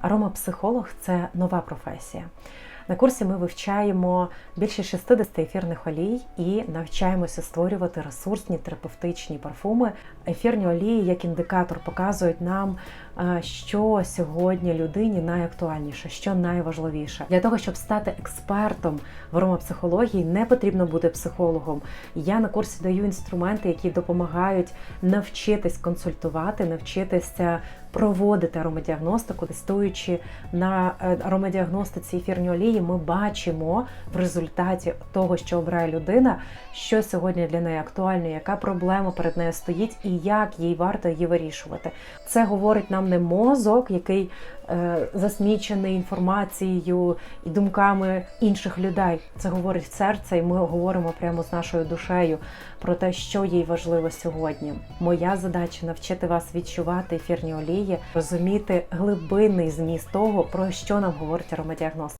Аромапсихолог це нова професія. На курсі ми вивчаємо більше 60 ефірних олій і навчаємося створювати ресурсні терапевтичні парфуми. Ефірні олії як індикатор показують нам, е, що сьогодні людині найактуальніше, що найважливіше. Для того, щоб стати експертом в аромапсихології, не потрібно бути психологом. Я на курсі даю інструменти, які допомагають навчитись консультувати, навчитися проводити аромадіагностику, тестуючи на е, аромадіагностиці ефірні олії, ми бачимо в результаті того, що обирає людина, що сьогодні для неї актуально, яка проблема перед нею стоїть і як їй варто її вирішувати. Це говорить нам не мозок, який е, засмічений інформацією і думками інших людей. Це говорить серце, і ми говоримо прямо з нашою душею про те, що їй важливо сьогодні. Моя задача навчити вас відчувати ефірні олії, розуміти глибинний зміст того, про що нам говорить аромадіагност.